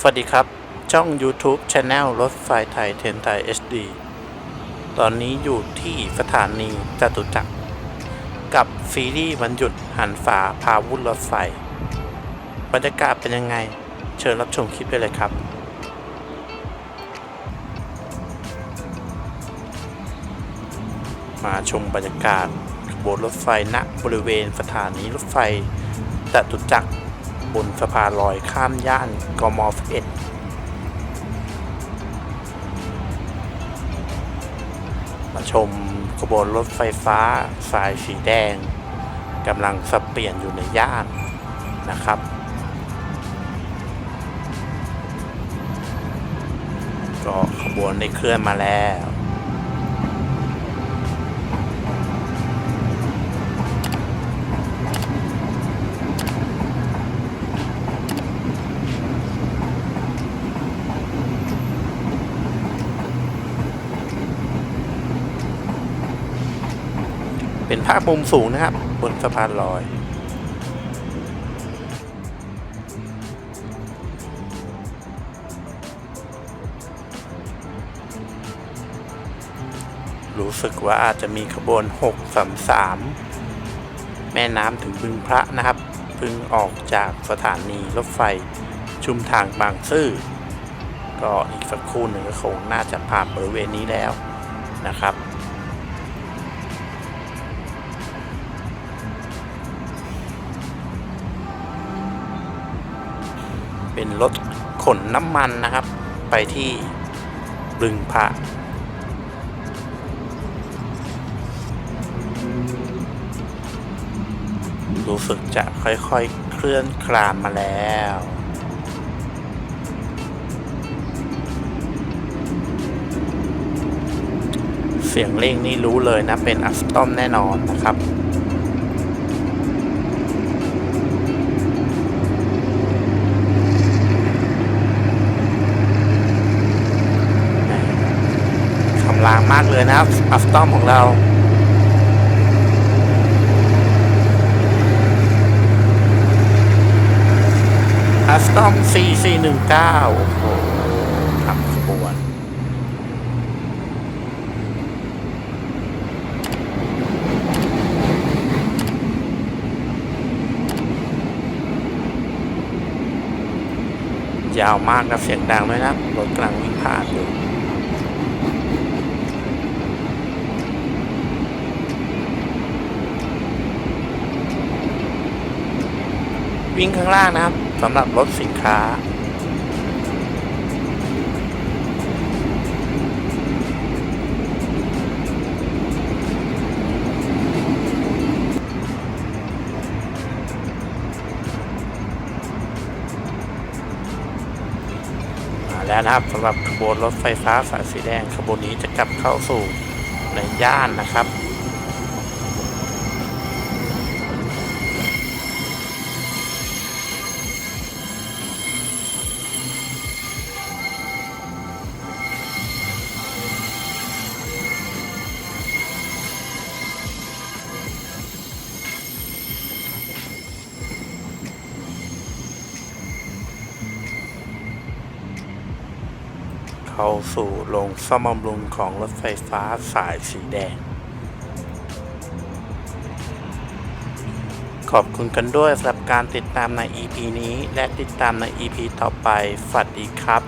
สวัสดีครับ ช่อง YouTube Channel รถไฟไทยเทนไทย HD ตอนนี้อยู่ที่สถานีจตุจักร กับซีรีส์วันหยุดหันฝาพาวุ่นรถไฟ บรรยากาศเป็นยังไง เชิญรับชมคลิปได้เลยครับมาชมบรรยากาศขบวนรถไฟณบริเวณสถานีรถไฟจตุจักร บนสะพานลอยข้ามย่านกม 11 มาชมขบวนรถไฟฟ้าสายสีแดงกำลังสับเปลี่ยนอยู่ในย่านนะครับก็ขบวนได้เคลื่อนมาแล้ว เป็นภาพมุมสูงนะครับ บนสะพานลอย รู้สึกว่าอาจจะมีขบวน 633 แม่น้ำถึงบึงพระนะครับพิ่งออกจากสถานีรถไฟชุมทางบางซื่อ ก็อีกสักครู่หนึ่งก็คงน่าจะผ่านบริเวณนี้แล้วนะครับ เป็นรถขนน้ำมันนะครับ ไปที่บึงพระรู้สึกจะค่อยๆเคลื่อนคลานมาแล้วเสียงเร่งนี่รู้เลยนะเป็นอัสตอมแน่นอนนะครับ คำรามมากเลยนะครับอัสตอมของเรา อัสตอม 4419 โอ้โหทำขบวนยาวมากนะเสียงดังด้วยนะรถกำลังวิ่งผ่านอยู่ วิ่งข้างล่างนะครับสำหรับรถสินค้ามาแล้วนะครับสำหรับขบวนรถไฟฟ้าสายสีแดงขบวนนี้จะกลับเข้าสู่ในย่านนะครับ เข้าสู่โรงซ่อมบำรุงของรถไฟฟ้าสายสีแดง ขอบคุณกันด้วยสำหรับการติดตามใน EP นี้และติดตามใน EP ต่อไป ฝัสดีครับ